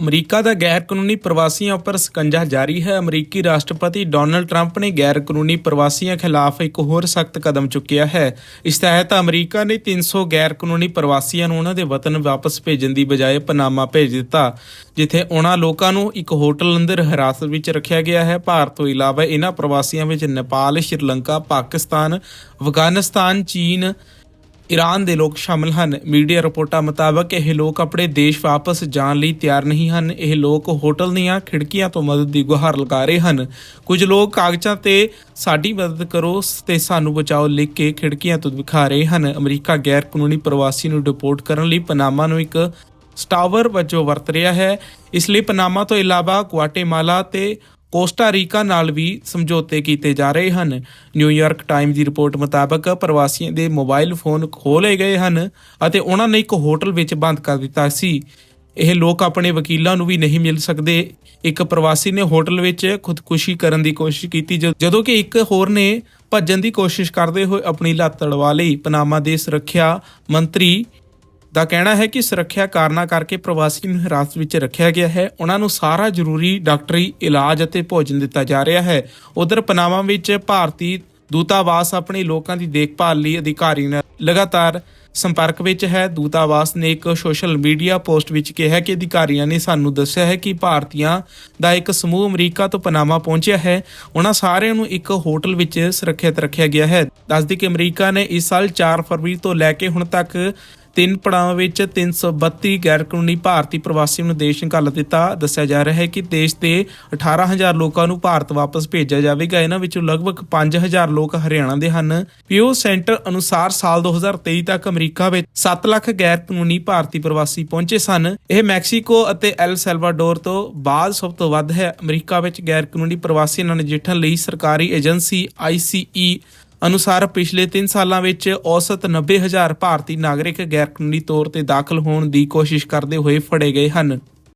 America ਦਾ ਗੈਰ ਕਾਨੂੰਨੀ ਪ੍ਰਵਾਸੀਆਂ ਉੱਪਰ ਸਕੰਜਾ ਜਾਰੀ ਹੈ। ਅਮਰੀਕੀ ਰਾਸ਼ਟਰਪਤੀ ਡੋਨਲਡ ਟਰੰਪ ਨੇ ਗੈਰ ਕਾਨੂੰਨੀ ਪ੍ਰਵਾਸੀਆਂ ਖਿਲਾਫ ਇੱਕ ਹੋਰ ਸਖਤ ਕਦਮ ਚੁੱਕਿਆ ਹੈ। ਇਸ ਤਹਿਤ ਅਮਰੀਕਾ ਨੇ 300 ਗੈਰ ਕਾਨੂੰਨੀ ਪ੍ਰਵਾਸੀਆਂ ਨੂੰ ਉਹਨਾਂ ਦੇ ਵਤਨ ਵਾਪਸ ਭੇਜਣ ਦੀ ਬਜਾਏ ਪਨਾਮਾ ਭੇਜ ਦਿੱਤਾ, ਜਿੱਥੇ ਉਹਨਾਂ ਲੋਕਾਂ ਨੂੰ ਇੱਕ ਹੋਟਲ ਅੰਦਰ ਹਿਰਾਸਤ ਵਿੱਚ ਰੱਖਿਆ ਗਿਆ ਹੈ। ਭਾਰਤ ਤੋਂ ਇਲਾਵਾ ਇਹਨਾਂ ਪ੍ਰਵਾਸੀਆਂ ਵਿੱਚ ਨੇਪਾਲ, ਸ਼੍ਰੀਲੰਕਾ, ਪਾਕਿਸਤਾਨ, ਅਫਗਾਨਿਸਤਾਨ, ਚੀਨ ਈਰਾਨ ਦੇ ਲੋਕ ਸ਼ਾਮਲ ਹਨ। ਮੀਡੀਆ ਰਿਪੋਰਟਾਂ ਮੁਤਾਬਕ ਇਹ ਲੋਕ ਆਪਣੇ ਦੇਸ਼ ਵਾਪਸ ਜਾਣ ਲਈ ਤਿਆਰ ਨਹੀਂ ਹਨ। ਇਹ ਲੋਕ ਹੋਟਲ ਦੀਆਂ ਖਿੜਕੀਆਂ ਤੋਂ ਮਦਦ ਦੀ ਗੁਹਾਰ ਲਗਾ ਰਹੇ ਹਨ। ਕੁਝ ਲੋਕ ਕਾਗਜ਼ਾਂ ਤੇ ਸਾਡੀ ਮਦਦ ਕਰੋ ਤੇ ਸਾਨੂੰ ਬਚਾਓ ਲਿਖ ਕੇ ਖਿੜਕੀਆਂ ਤੋਂ ਦਿਖਾ ਰਹੇ ਹਨ। ਅਮਰੀਕਾ ਗੈਰ ਕਾਨੂੰਨੀ ਪ੍ਰਵਾਸੀ ਨੂੰ ਡਿਪੋਰਟ ਕਰਨ ਲਈ ਪਨਾਮਾ ਨੂੰ ਇੱਕ ਸਟਾਵਰ ਵਜੋਂ ਵਰਤ ਰਿਹਾ ਹੈ। ਇਸ ਲਈ ਪਨਾਮਾ ਤੋਂ ਇਲਾਵਾ ਕੁਆਟੇਮਾਲਾ ਤੇ ਕੋਸਟਾ ਰੀਕਾ ਨਾਲ ਵੀ ਸਮਝੌਤੇ ਕੀਤੇ ਜਾ ਰਹੇ ਹਨ। ਨਿਊਯਾਰਕ ਟਾਈਮ ਦੀ ਰਿਪੋਰਟ ਮੁਤਾਬਕ ਪ੍ਰਵਾਸੀਆਂ ਦੇ ਮੋਬਾਈਲ ਫੋਨ ਖੋਲੇ ਗਏ ਹਨ ਅਤੇ ਉਹਨਾਂ ਨੇ ਇੱਕ ਹੋਟਲ ਵਿੱਚ ਬੰਦ ਕਰ ਦਿੱਤਾ ਸੀ। ਇਹ ਲੋਕ ਆਪਣੇ ਵਕੀਲਾਂ ਨੂੰ ਵੀ ਨਹੀਂ ਮਿਲ ਸਕਦੇ। ਇੱਕ ਪ੍ਰਵਾਸੀ ਨੇ ਹੋਟਲ ਵਿੱਚ ਖੁਦਕੁਸ਼ੀ ਕਰਨ ਦੀ ਕੋਸ਼ਿਸ਼ ਕੀਤੀ ਜ- ਜਦੋਂ ਕਿ ਇੱਕ ਹੋਰ ਨੇ ਭੱਜਣ ਦੀ ਕੋਸ਼ਿਸ਼ ਕਰਦੇ ਹੋਏ ਆਪਣੀ ਲੱਤ ਤੜਵਾ ਲਈ। ਪਨਾਮਾ ਦੇ ਸੁਰੱਖਿਆ ਮੰਤਰੀ ਦਾ ਕਹਿਣਾ ਹੈ ਕਿ ਸੁਰੱਖਿਆ ਕਾਰਨਾਂ ਕਰਕੇ ਪ੍ਰਵਾਸੀ ਨੂੰ ਹਿਰਾਸਤ ਵਿੱਚ ਰੱਖਿਆ ਗਿਆ ਹੈ। ਉਹਨਾਂ ਨੂੰ ਸਾਰਾ ਜ਼ਰੂਰੀ ਡਾਕਟਰੀ ਇਲਾਜ ਅਤੇ ਭੋਜਨ ਦਿੱਤਾ ਜਾ ਰਿਹਾ ਹੈ। ਉਧਰ ਪਨਾਮਾ ਵਿੱਚ ਭਾਰਤੀ ਦੂਤਾਵਾਸ ਆਪਣੇ ਲੋਕਾਂ ਦੀ ਦੇਖਭਾਲ ਲਈ ਅਧਿਕਾਰੀ ਨਾਲ ਲਗਾਤਾਰ ਸੰਪਰਕ ਵਿੱਚ ਹੈ। ਦੂਤਾਵਾਸ ਨੇ ਇੱਕ ਸੋਸ਼ਲ ਮੀਡੀਆ ਪੋਸਟ ਵਿੱਚ ਕਿਹਾ ਕਿ ਅਧਿਕਾਰੀਆਂ ਨੇ ਸਾਨੂੰ ਦੱਸਿਆ ਹੈ ਕਿ ਭਾਰਤੀਆਂ ਦਾ ਇੱਕ ਸਮੂਹ ਅਮਰੀਕਾ ਤੋਂ ਪਨਾਮਾ ਪਹੁੰਚਿਆ ਹੈ। ਉਹਨਾਂ ਸਾਰਿਆਂ ਨੂੰ ਇੱਕ ਹੋਟਲ ਵਿੱਚ ਸੁਰੱਖਿਅਤ ਰੱਖਿਆ ਗਿਆ ਹੈ। ਦੱਸਦੀ ਕਿ ਅਮਰੀਕਾ ਨੇ ਇਸ ਸਾਲ 4 ਫਰਵਰੀ ਤੋਂ ਲੈ ਕੇ ਹੁਣ ਤੱਕ ਤਿੰਨ ਪੜਾਵਾਂ ਵਿੱਚ 332 ਗੈਰ ਕਾਨੂੰਨੀ ਭਾਰਤੀ ਪ੍ਰਵਾਸੀ ਨੂੰ ਦੇਸ਼ ਘੱਲ ਦਿੱਤਾ। ਦੱਸਿਆ ਜਾ ਰਿਹਾ ਹੈ ਕਿ ਦੇਸ਼ ਦੇ 18000 ਲੋਕਾਂ ਨੂੰ ਭਾਰਤ ਵਾਪਸ ਭੇਜਿਆ ਜਾਵੇਗਾ। ਇਹਨਾਂ ਵਿੱਚੋਂ ਲਗਭਗ 5000 ਲੋਕ ਹਰਿਆਣਾ ਦੇ ਹਨ। ਪਿਓ ਸੈਂਟਰ ਅਨੁਸਾਰ ਸਾਲ 2023 ਤੱਕ ਅਮਰੀਕਾ ਵਿੱਚ 7 ਲੱਖ ਗੈਰ ਕਾਨੂੰਨੀ ਭਾਰਤੀ ਪ੍ਰਵਾਸੀ ਪਹੁੰਚੇ ਸਨ। ਇਹ ਮੈਕਸੀਕੋ ਅਤੇ ਐਲ ਸੈਲਵਾਡੋਰ ਤੋਂ ਬਾਅਦ ਸਭ ਤੋਂ ਵੱਧ ਹੈ। ਅਮਰੀਕਾ ਵਿੱਚ ਗੈਰ ਕਾਨੂੰਨੀ ਪ੍ਰਵਾਸੀਆਂ ਨਾਲ ਨਜਿੱਠਣ ਲਈ ਸਰਕਾਰੀ ਏਜੰਸੀ ICE ਅਨੁਸਾਰ ਪਿਛਲੇ 3 ਸਾਲਾਂ ਵਿੱਚ ਔਸਤ 90000 ਭਾਰਤੀ ਨਾਗਰਿਕ ਗੈਰਕਾਨੂੰਨੀ ਤੌਰ ਤੇ ਦਾਖਲ ਹੋਣ ਦੀ ਕੋਸ਼ਿਸ਼ ਕਰਦੇ ਹੋਏ ਫੜੇ ਗਏ ਹਨ।